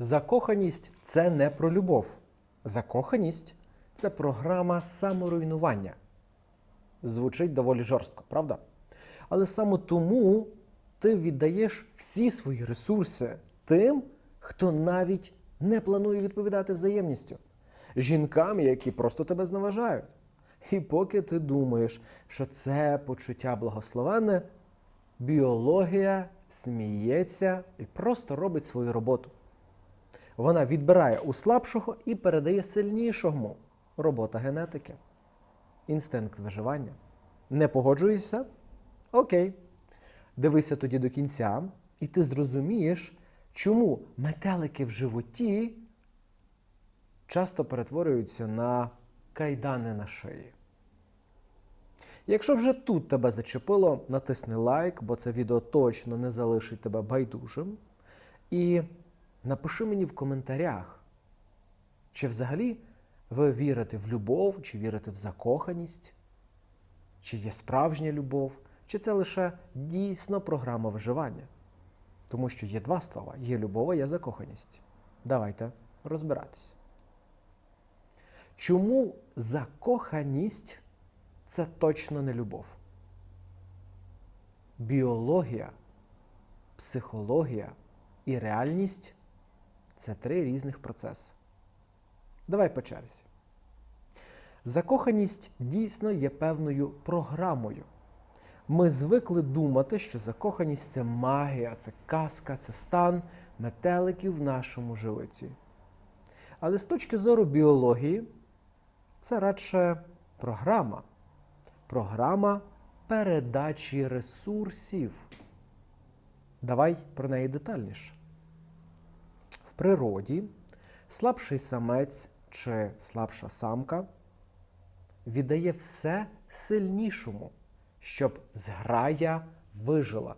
Закоханість це не про любов. Закоханість це програма саморуйнування. Звучить доволі жорстко, правда? Але саме тому ти віддаєш всі свої ресурси тим, хто навіть не планує відповідати взаємністю. Жінкам, які просто тебе зневажають. І поки ти думаєш, що це почуття благословенне, біологія сміється і просто робить свою роботу. Вона відбирає у слабшого і передає сильнішому. Робота генетики. Інстинкт виживання. Не погоджуєшся? Окей. Дивися тоді до кінця, і ти зрозумієш, чому метелики в животі часто перетворюються на кайдани на шиї. Якщо вже тут тебе зачепило, натисни лайк, бо це відео точно не залишить тебе байдужим. І напиши мені в коментарях, чи взагалі ви вірите в любов, чи вірите в закоханість, чи є справжня любов, чи це лише дійсно програма виживання. Тому що є два слова: є любов, а є закоханість. Давайте розбиратись. Чому закоханість це точно не любов? Біологія, психологія і реальність це три різних процеси. Давай по черзі. Закоханість дійсно є певною програмою. Ми звикли думати, що закоханість це магія, це казка, це стан метеликів в нашому животі. Але з точки зору біології, це радше програма. Програма передачі ресурсів. Давай про неї детальніше. Природі слабший самець чи слабша самка віддає все сильнішому, щоб зграя вижила.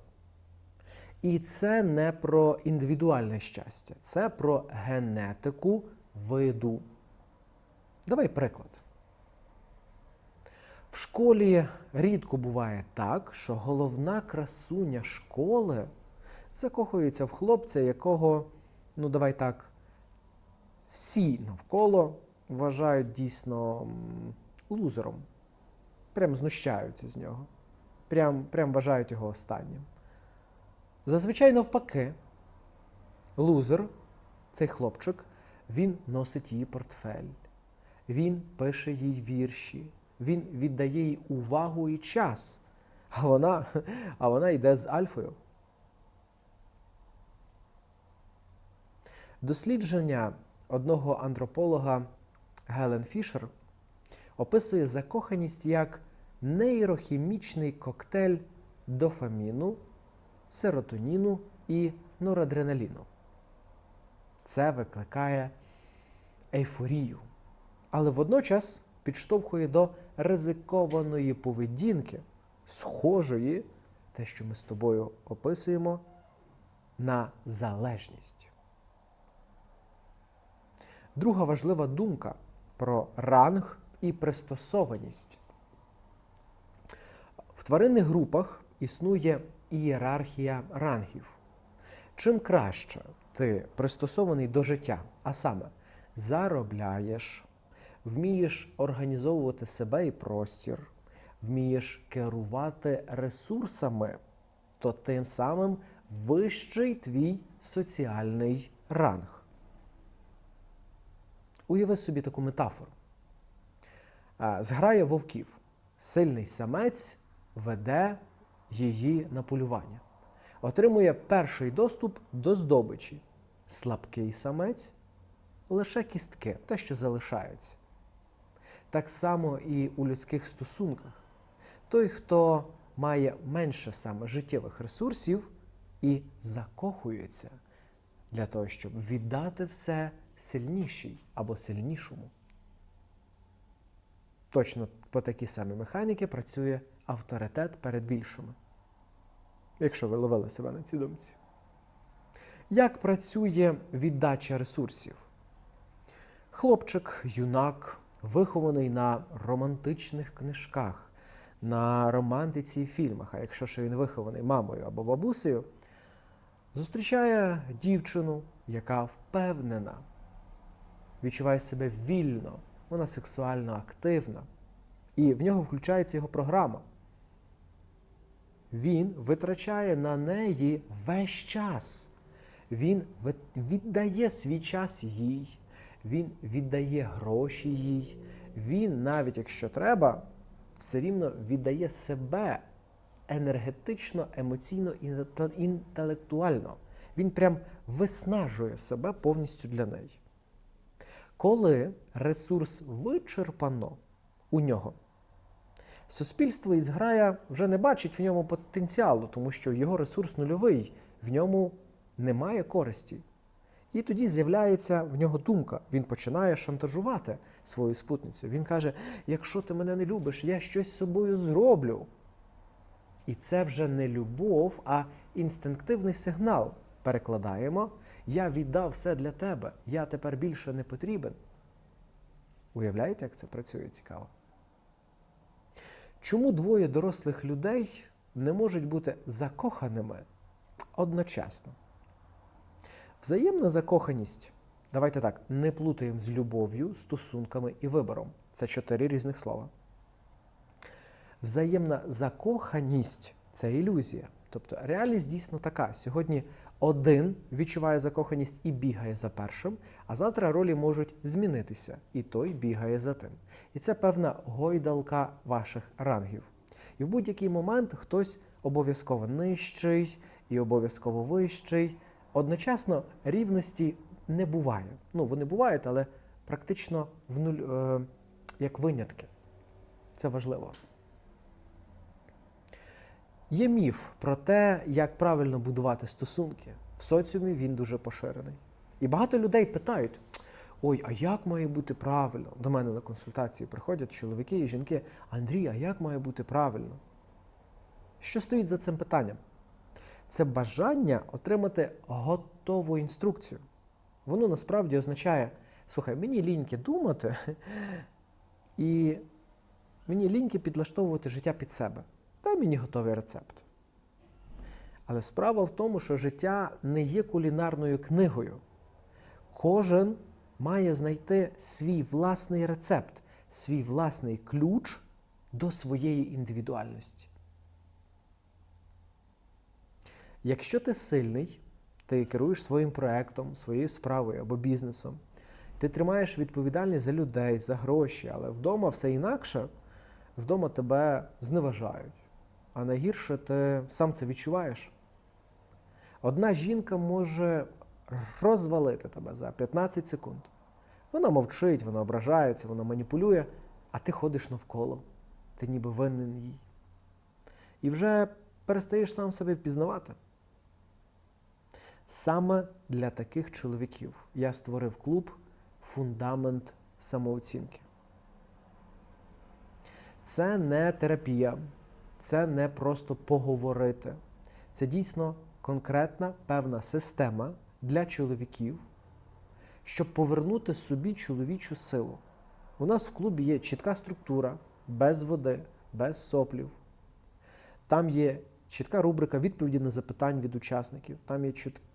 І це не про індивідуальне щастя, це про генетику виду. Давай приклад. В школі рідко буває так, що головна красуня школи закохується в хлопця, якого, ну давай так, всі навколо вважають дійсно лузером. Прям знущаються з нього. Прям, прям вважають його останнім. Зазвичай навпаки, лузер, цей хлопчик, він носить її портфель, він пише їй вірші, він віддає їй увагу і час. А вона, а вона йде з Альфою. Дослідження одного антрополога Гелен Фішер описує закоханість як нейрохімічний коктейль дофаміну, серотоніну і норадреналіну. Це викликає ейфорію, але водночас підштовхує до ризикованої поведінки, схожої, те, що ми з тобою описуємо, на залежність. Друга важлива думка про ранг і пристосованість. В тваринних групах існує ієрархія рангів. Чим краще ти пристосований до життя, а саме заробляєш, вмієш організовувати себе і простір, вмієш керувати ресурсами, то тим самим вищий твій соціальний ранг. Уяви собі таку метафору. Зграє вовків. Сильний самець веде її на полювання. Отримує перший доступ до здобичі. Слабкий самець лише кістки, те, що залишається. Так само і у людських стосунках. Той, хто має менше саме життєвих ресурсів і закохується для того, щоб віддати все сильнішій або сильнішому. Точно по такій самій механіки працює авторитет перед більшими. Якщо ви ловили себе на цій думці. Як працює віддача ресурсів? Хлопчик, юнак, вихований на романтичних книжках, на романтиці і фільмах. А якщо ще він вихований мамою або бабусею, Зустрічає дівчину, яка впевнена, відчуває себе вільно, вона сексуально активна, і в нього включається його програма. Він витрачає на неї весь час. Він віддає свій час їй, він віддає гроші їй. Він, навіть якщо треба, все рівно віддає себе енергетично, емоційно і інтелектуально. Він прям виснажує себе повністю для неї. Коли ресурс вичерпано у нього, суспільство і зграя вже не бачить в ньому потенціалу, тому що його ресурс нульовий, в ньому немає користі. І тоді з'являється в нього думка. Він починає шантажувати свою спутницю. Він каже: якщо ти мене не любиш, я щось з собою зроблю. І це вже не любов, а інстинктивний сигнал. Перекладаємо: Я віддав все для тебе, я тепер більше не потрібен. Уявляєте, як це працює цікаво? Чому двоє дорослих людей не можуть бути закоханими одночасно? Взаємна закоханість, давайте так, не плутаємо з любов'ю, стосунками і вибором. Це чотири різних слова. Взаємна закоханість це ілюзія. Тобто реальність дійсно така. Сьогодні один відчуває закоханість і бігає за першим, а завтра ролі можуть змінитися, і той бігає за тим. І це певна гойдалка ваших рангів. І в будь-який момент хтось обов'язково нижчий і обов'язково вищий. Одночасно рівності не буває. Ну, вони бувають, але практично в нуль, е, як винятки. Це важливо. Є міф про те, як правильно будувати стосунки. В соціумі він дуже поширений. І багато людей питають: ой, а як має бути правильно? До мене на консультації приходять чоловіки і жінки. Андрій, а як має бути правильно? Що стоїть за цим питанням? Це бажання отримати готову інструкцію. Воно насправді означає: слухай, мені ліньки думати, і мені ліньки підлаштовувати життя під себе. Дай мені готовий рецепт. Але справа в тому, що життя не є кулінарною книгою. Кожен має знайти свій власний рецепт, свій власний ключ до своєї індивідуальності. Якщо ти сильний, ти керуєш своїм проектом, своєю справою або бізнесом, ти тримаєш відповідальність за людей, за гроші, але вдома все інакше, вдома тебе зневажають. А найгірше ти сам це відчуваєш. Одна жінка може розвалити тебе за 15 секунд. Вона мовчить, вона ображається, вона маніпулює, а ти ходиш навколо. Ти ніби винен їй. І вже перестаєш сам себе впізнавати. Саме для таких чоловіків я створив клуб Фундамент самооцінки. Це не терапія, це не просто поговорити. Це дійсно конкретна певна система для чоловіків, щоб повернути собі чоловічу силу. У нас в клубі є чітка структура, без води, без соплів. Там є чітка рубрика відповіді на запитань від учасників. Там є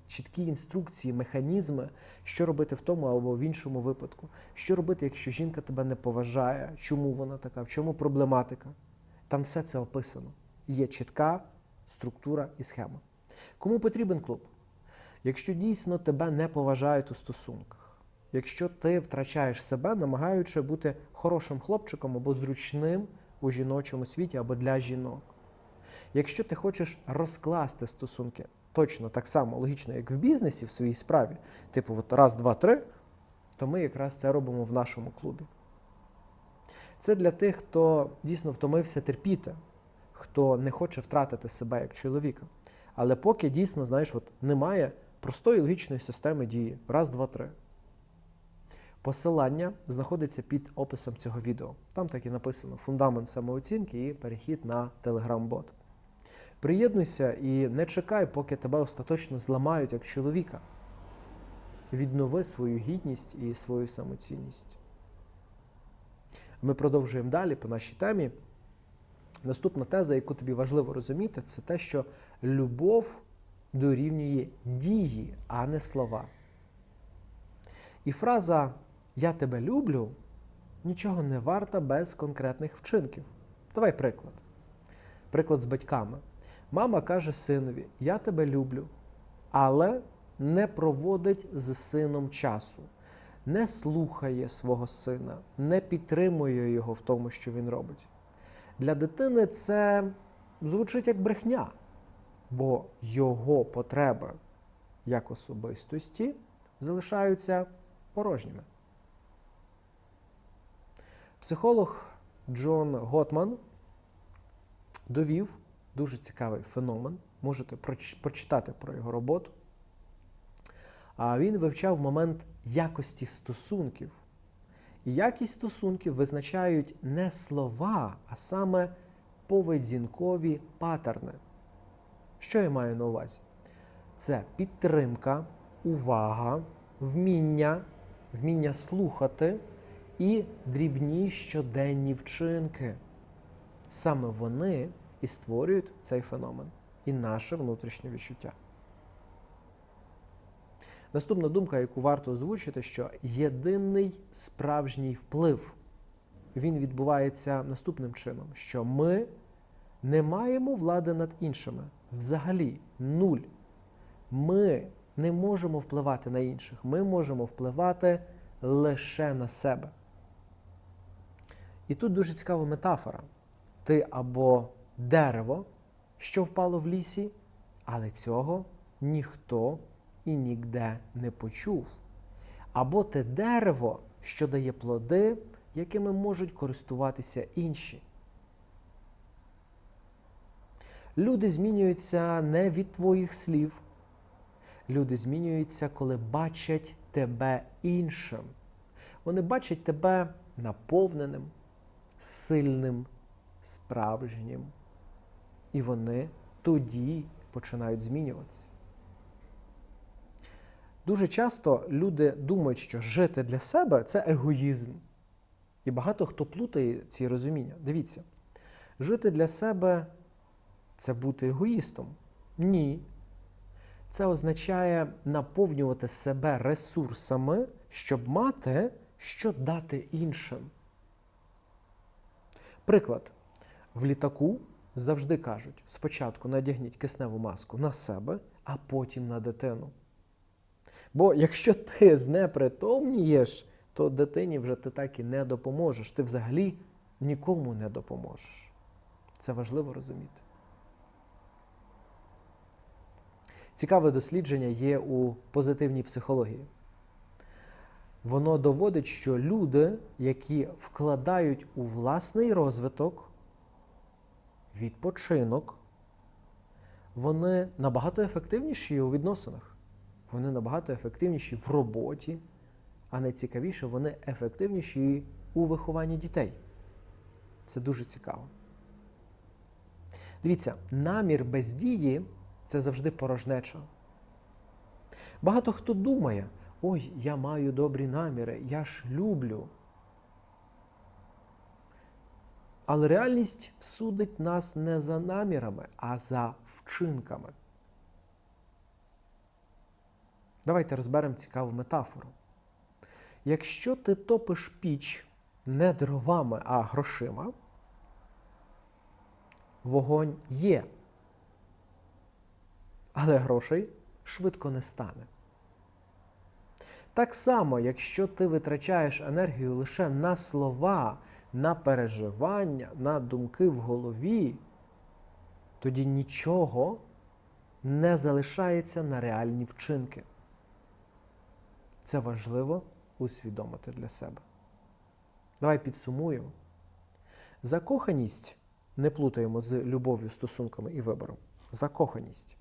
чіткі інструкції, механізми, що робити в тому або в іншому випадку. Що робити, якщо жінка тебе не поважає, чому вона така, в чому проблематика. Там все це описано. Є чітка структура і схема. Кому потрібен клуб? Якщо дійсно тебе не поважають у стосунках, якщо ти втрачаєш себе, намагаючи бути хорошим хлопчиком або зручним у жіночому світі або для жінок. Якщо ти хочеш розкласти стосунки точно так само логічно, як в бізнесі, в своїй справі, типу, от раз, два, три, то ми якраз це робимо в нашому клубі. Це для тих, хто дійсно втомився терпіти, хто не хоче втратити себе як чоловіка. Але поки дійсно, знаєш, от немає простої логічної системи дії. Раз, два, три. Посилання знаходиться під описом цього відео. Там так і написано фундамент самооцінки і перехід на Telegram-бот. Приєднуйся і не чекай, поки тебе остаточно зламають як чоловіка. Віднови свою гідність і свою самоцінність. Ми продовжуємо далі по нашій темі. Наступна теза, яку тобі важливо розуміти, це те, що любов дорівнює дії, а не слова. І фраза Я тебе люблю нічого не варта без конкретних вчинків. Давай приклад. Приклад з батьками. Мама каже синові: Я тебе люблю, але не проводить з сином часу, не слухає свого сина, не підтримує його в тому, що він робить. Для дитини це звучить як брехня, бо його потреби як особистості залишаються порожніми. Психолог Джон Готман довів дуже цікавий феномен. Можете проч- прочитати про його роботу. А він вивчав момент якості стосунків. І якість стосунків визначають не слова, а саме поведінкові паттерни. Що я маю на увазі? Це підтримка, увага, вміння, вміння слухати і дрібні щоденні вчинки. Саме вони і створюють цей феномен і наше внутрішнє відчуття. Наступна думка, яку варто озвучити, що єдиний справжній вплив він відбувається наступним чином, що ми не маємо влади над іншими. Взагалі, нуль. Ми не можемо впливати на інших, ми можемо впливати лише на себе. І тут дуже цікава метафора. Ти або дерево, що впало в лісі, але цього ніхто і ніде не почув. Або ти дерево, що дає плоди, якими можуть користуватися інші. Люди змінюються не від твоїх слів. Люди змінюються, коли бачать тебе іншим. Вони бачать тебе наповненим, сильним, справжнім. І вони тоді починають змінюватися. Дуже часто люди думають, що жити для себе це егоїзм. І багато хто плутає ці розуміння. Дивіться, жити для себе це бути егоїстом. Ні. Це означає наповнювати себе ресурсами, щоб мати, що дати іншим. Приклад, в літаку завжди кажуть: спочатку надягніть кисневу маску на себе, а потім на дитину. Бо якщо ти знепритомнієш, то дитині вже ти так і не допоможеш. Ти взагалі нікому не допоможеш. Це важливо розуміти. Цікаве дослідження є у позитивній психології. Воно доводить, що люди, які вкладають у власний розвиток, відпочинок, вони набагато ефективніші у відносинах. Вони набагато ефективніші в роботі, а найцікавіше, вони ефективніші у вихованні дітей. Це дуже цікаво. Дивіться, намір без дії це завжди порожнеча. Багато хто думає, ой, я маю добрі наміри, я ж люблю. Але реальність судить нас не за намірами, а за вчинками. Давайте розберемо цікаву метафору. Якщо ти топиш піч не дровами, а грошима, вогонь є, але грошей швидко не стане. Так само, якщо ти витрачаєш енергію лише на слова, на переживання, на думки в голові, тоді нічого не залишається на реальні вчинки. Це важливо усвідомити для себе. Давай підсумуємо. Закоханість не плутаємо з любов'ю, стосунками і вибором. Закоханість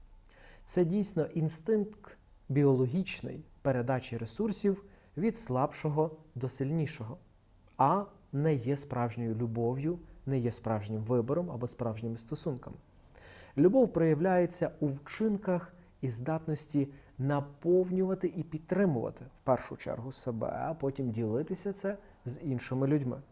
це дійсно інстинкт біологічний передачі ресурсів від слабшого до сильнішого, а не є справжньою любов'ю, не є справжнім вибором або справжніми стосунками. Любов проявляється у вчинках і здатності наповнювати і підтримувати в першу чергу себе, а потім ділитися це з іншими людьми.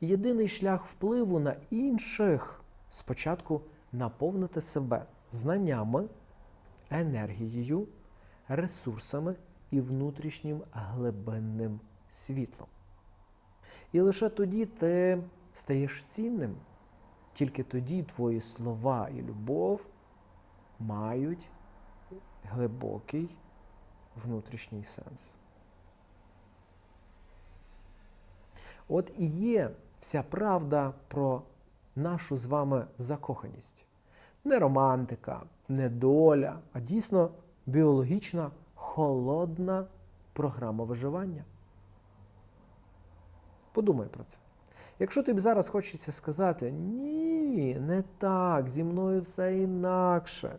Єдиний шлях впливу на інших спочатку наповнити себе знаннями, енергією, ресурсами і внутрішнім глибинним світлом. І лише тоді ти стаєш цінним, тільки тоді твої слова і любов мають глибокий внутрішній сенс. От і є вся правда про нашу з вами закоханість. Не романтика, не доля, а дійсно біологічна холодна програма виживання. Подумай про це. Якщо тобі зараз хочеться сказати, ні, не так, зі мною все інакше.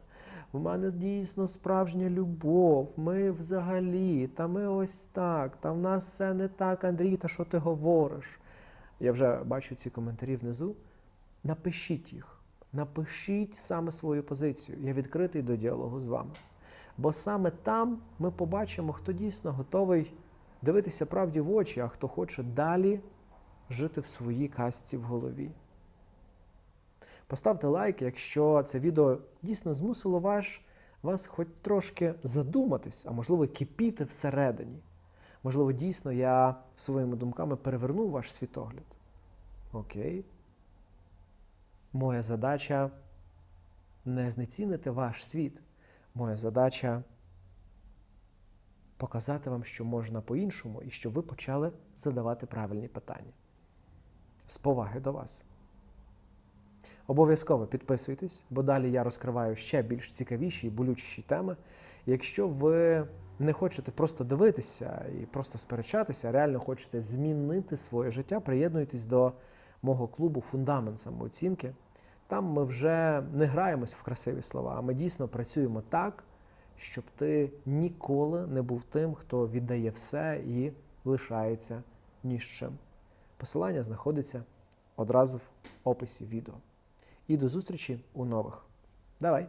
В мене дійсно справжня любов, ми взагалі, та ми ось так, та в нас все не так, Андрій, та що ти говориш? Я вже бачу ці коментарі внизу. Напишіть їх, напишіть саме свою позицію. Я відкритий до діалогу з вами. Бо саме там ми побачимо, хто дійсно готовий дивитися правді в очі, а хто хоче далі жити в своїй казці в голові. Поставте лайк, якщо це відео дійсно змусило ваш, вас хоч трошки задуматись, а можливо кипіти всередині. Можливо, дійсно я своїми думками перевернув ваш світогляд. Окей. Моя задача не знецінити ваш світ. Моя задача показати вам, що можна по-іншому, і щоб ви почали задавати правильні питання. З поваги до вас. Обов'язково підписуйтесь, бо далі я розкриваю ще більш цікавіші і болючіші теми. Якщо ви не хочете просто дивитися і просто сперечатися, а реально хочете змінити своє життя, приєднуйтесь до мого клубу Фундамент самооцінки. Там ми вже не граємось в красиві слова, а ми дійсно працюємо так, щоб ти ніколи не був тим, хто віддає все і лишається ні з чим. Посилання знаходиться одразу в описі відео. І до зустрічі у нових. Давай!